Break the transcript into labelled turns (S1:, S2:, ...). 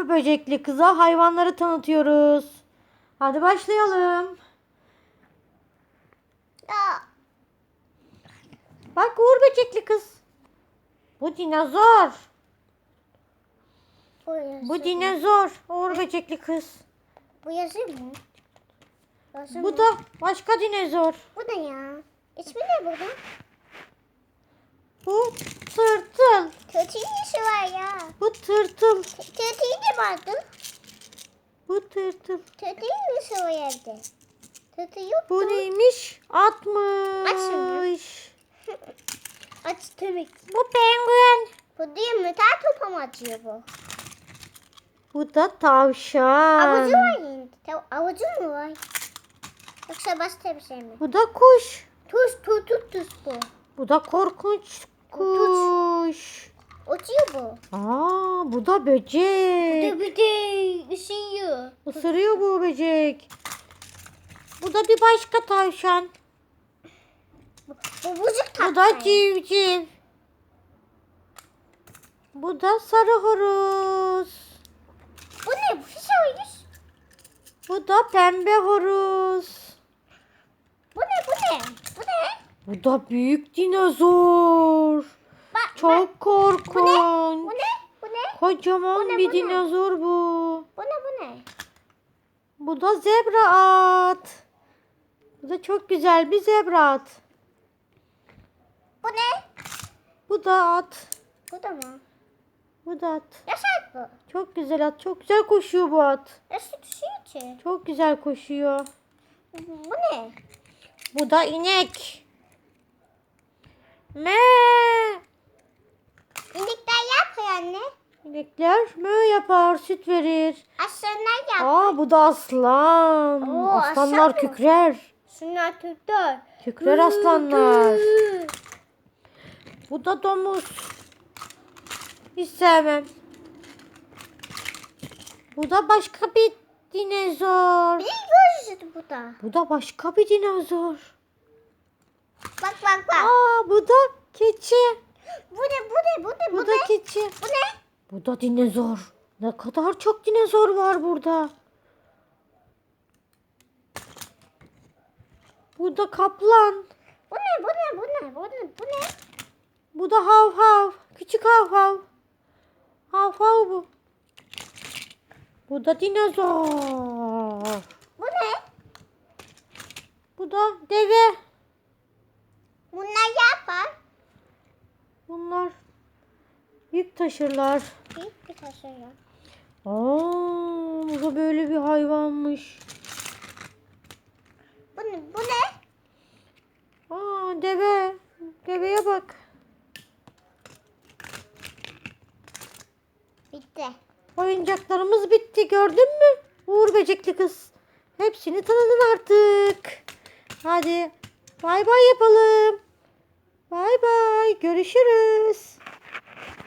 S1: Uğur böcekli kıza hayvanları tanıtıyoruz. Hadi başlayalım.
S2: Ya.
S1: Bak Uğur böcekli kız. Bu dinozor.
S2: Bu.
S1: Bu dinozor. Uğur böcekli kız.
S2: Bu yazı mı? Yazı
S1: Bu
S2: mı?
S1: da başka dinozor.
S2: Bu ne ya? İsmi ne burada?
S1: Bu tırtıl.
S2: Kötü işi var ya.
S1: Bu tırtıl.
S2: Kötü ne vardı?
S1: Bu tırtıl.
S2: İşi var evde. Kötü yok.
S1: Bu neymiş? Atmış.
S2: Açmıyor. Aç ki.
S1: Bu penguen.
S2: Bu değil mi? Tel topa mı açıyor bu?
S1: Bu da tavşan.
S2: Avucu var yine. Tav- Avucu mu var? Yoksa başka bir şey mi?
S1: Bu da kuş.
S2: Tuz, tuz, tuz, tuz bu.
S1: Bu da korkunç kuş.
S2: Uçuyor bu.
S1: Aa, bu da böcek.
S2: Bir de ısıyor.
S1: Isırıyor bu böcek. Bu da bir başka tavşan.
S2: Bu, bu bucuk
S1: Bu da civciv. Bu da sarı horoz.
S2: Bu ne? Bu fiş oynuş.
S1: Bu da pembe horoz.
S2: Bu ne? Bu ne? Bu ne?
S1: Bu da büyük dinozor. Çok korkunç.
S2: Bu ne? Bu ne?
S1: Kocaman
S2: Bu ne,
S1: bir
S2: bu ne?
S1: dinozor bu.
S2: Bu ne? Bu ne?
S1: Bu da zebra at. Bu da çok güzel bir zebra at.
S2: Bu ne?
S1: Bu da at.
S2: Bu da mı?
S1: Bu da at.
S2: Yaşar bu.
S1: Çok güzel at. Çok güzel koşuyor bu at.
S2: Yaşar düşüyor ki.
S1: Çok güzel koşuyor.
S2: Bu ne?
S1: Bu da inek. Me.
S2: Anne.
S1: İnekler mö yapar, süt verir.
S2: Aslanlar yap.
S1: Aa bu da aslan.
S2: Oo,
S1: Aslanlar
S2: aslan
S1: kükrer.
S2: Şunlar Türkler.
S1: Kükrer aslanlar. Bu da domuz. Hiç sevmem. Bu da başka bir dinozor.
S2: Bir gözü bu da.
S1: Bu da başka bir dinozor.
S2: Bak bak bak.
S1: Aa bu da keçi.
S2: Bu ne? Bu ne? Bu ne?
S1: Bu
S2: Bu
S1: da
S2: ne?
S1: keçi.
S2: Bu ne?
S1: Bu da dinozor. Ne kadar çok dinozor var burada. Bu da kaplan.
S2: Bu ne? Bu ne? Bu ne? Bu ne? Bu ne?
S1: Bu da hav hav. Küçük hav hav. Hav hav bu. Bu da dinozor.
S2: Bu ne?
S1: Bu da deve.
S2: Bunlar yapar.
S1: Bunlar yük taşırlar.
S2: Büyük bir taşıyor.
S1: Aa, bu da böyle bir hayvanmış.
S2: Bu ne? Bu ne?
S1: Aa, deve. Deveye bak.
S2: Bitti.
S1: Oyuncaklarımız bitti gördün mü? Uğur böcekli kız. Hepsini tanıdın artık. Hadi bay bay yapalım. Bay bay görüşürüz.